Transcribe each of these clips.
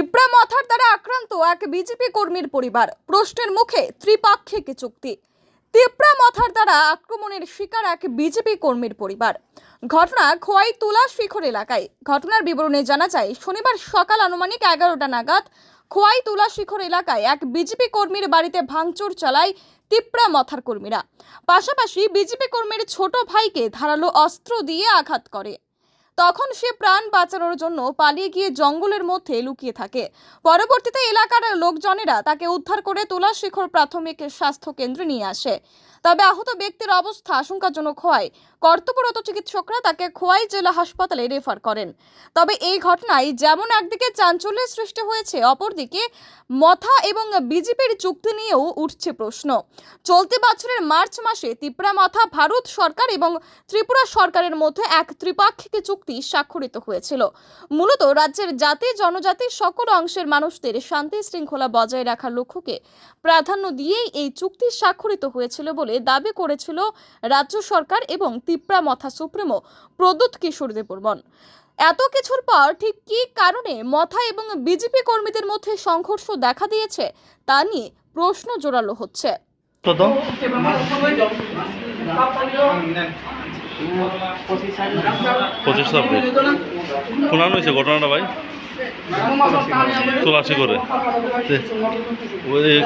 তিপ্রা মাথার দ্বারা আক্রান্ত এক বিজেপি কর্মীর পরিবার। প্রশ্নের মুখে ত্রিপাক্ষিক চুক্তি। তিপ্রা মাথার দ্বারা আক্রমণের শিকার এক বিজেপি কর্মীর পরিবার। ঘটনা খোয়াই তুলা শিখর এলাকায়। ঘটনার বিবরণে জানা যায়, শনিবার সকাল আনুমানিক এগারোটা নাগাদ খোয়াই তুলা শিখর এলাকায় এক বিজেপি কর্মীর বাড়িতে ভাঙচুর চালায় তিপ্রা মথার কর্মীরা। পাশাপাশি বিজেপি কর্মীর ছোট ভাইকে ধারালো অস্ত্র দিয়ে আঘাত করে। তখন সে প্রাণ বাঁচানোর জন্য পালিয়ে গিয়ে জঙ্গলের মধ্যে লুকিয়ে থাকে। পরবর্তীতে এলাকার লোকজনেরা তাকে উদ্ধার করে তোলা শিখর প্রাথমিক স্বাস্থ্য কেন্দ্রে নিয়ে আসে। তবে আহত ব্যক্তির অবস্থা আশঙ্কাজনক হওয়ায় কর্তব্যরত চিকিৎসকরা তাকে খোয়াই জেলা হাসপাতালে রেফার করেন। তবে এই ঘটনায় যেমন একদিকে চাঞ্চল্যের সৃষ্টি হয়েছে, অপরদিকে মথা এবং বিজেপির চুক্তি নিয়েও উঠছে প্রশ্ন। চলতি বছরের মার্চ মাসে তিপ্রা মাথা ভারত সরকার এবং ত্রিপুরা সরকারের মধ্যে এক ত্রিপাক্ষিক চুক্তি স্বাক্ষরিত হয়েছিল। মূলত রাজ্যের জাতি, জনজাতি, সকল অংশের মানুষদের শান্তি শৃঙ্খলা বজায় রাখার লক্ষ্যকে প্রাধান্য দিয়েই এই চুক্তি স্বাক্ষরিত হয়েছিল বলে দাবি করেছিল রাজ্য সরকার এবং তিপ্রা মথা সুপ্রিমো প্রদ্যুৎ কিশোর দেববর্মন। এত কিছুর পর ঠিক কী কারণে মথা এবং বিজেপি কর্মীদের মধ্যে সংঘর্ষ দেখা দিয়েছে তা নিয়ে প্রশ্ন জোরালো হচ্ছে। পঁচিশ ছাব্বিশ। শোনানো হয়েছে ঘটনাটা ভাই? তোলাশি করে।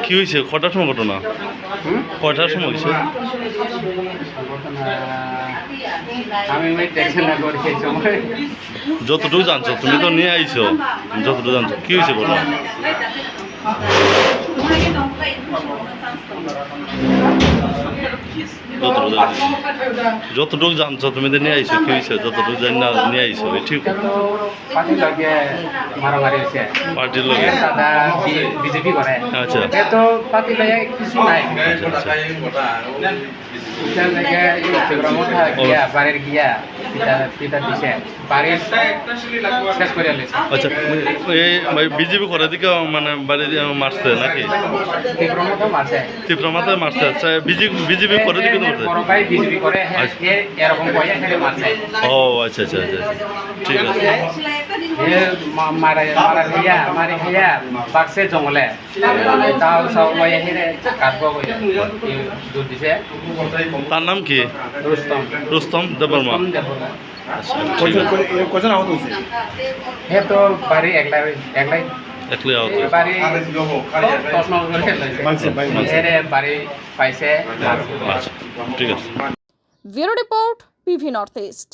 কি হয়েছে? কটার সময় ঘটনা? কয়টার সময় হয়েছে? যতটুকু জানছো তুমি তো নিয়ে আইছো। যতটুকু জানছো। কি হয়েছে ঘটনা? যতটুকু জানছো তুমি তো নিয়ে আইছো কি হয়েছে যতটুকু জানি না নিয়ে আইছো ঠিক। পার্টির লগে বিজেপি করে। আচ্ছা। তো পার্টির লগে কিছু নাই। আচ্ছা, আচ্ছা। আচ্ছা বিজেপি করে দিকে মানে বাড়ি দিয়ে মারছে নাকি? তীব্র মাথায় মারছে। আচ্ছা বিজেপি করে দিকে তো হ্যাঁ, আচ্ছা। এ এরকম বইয়া হেরে মারছে। ও আচ্ছা আচ্ছা আচ্ছা আচ্ছা। ঠিক আছে। এ মারা মারা হইয়া মারি হইয়া বাক্সে জঙ্গলে তাও সব কাটবো দিছে। তার নাম কি? রুস্তম রুস্তম দেববর্মা রুস্তম দেববর্মা। ঠিক আছে কজন আহত হয়েছে হে তো বাড়ি একলাই একলাই। একলাই আহত বাড়ি বাড়ি পাইছে। আচ্ছা ঠিক আছে। Bureau report PV north east.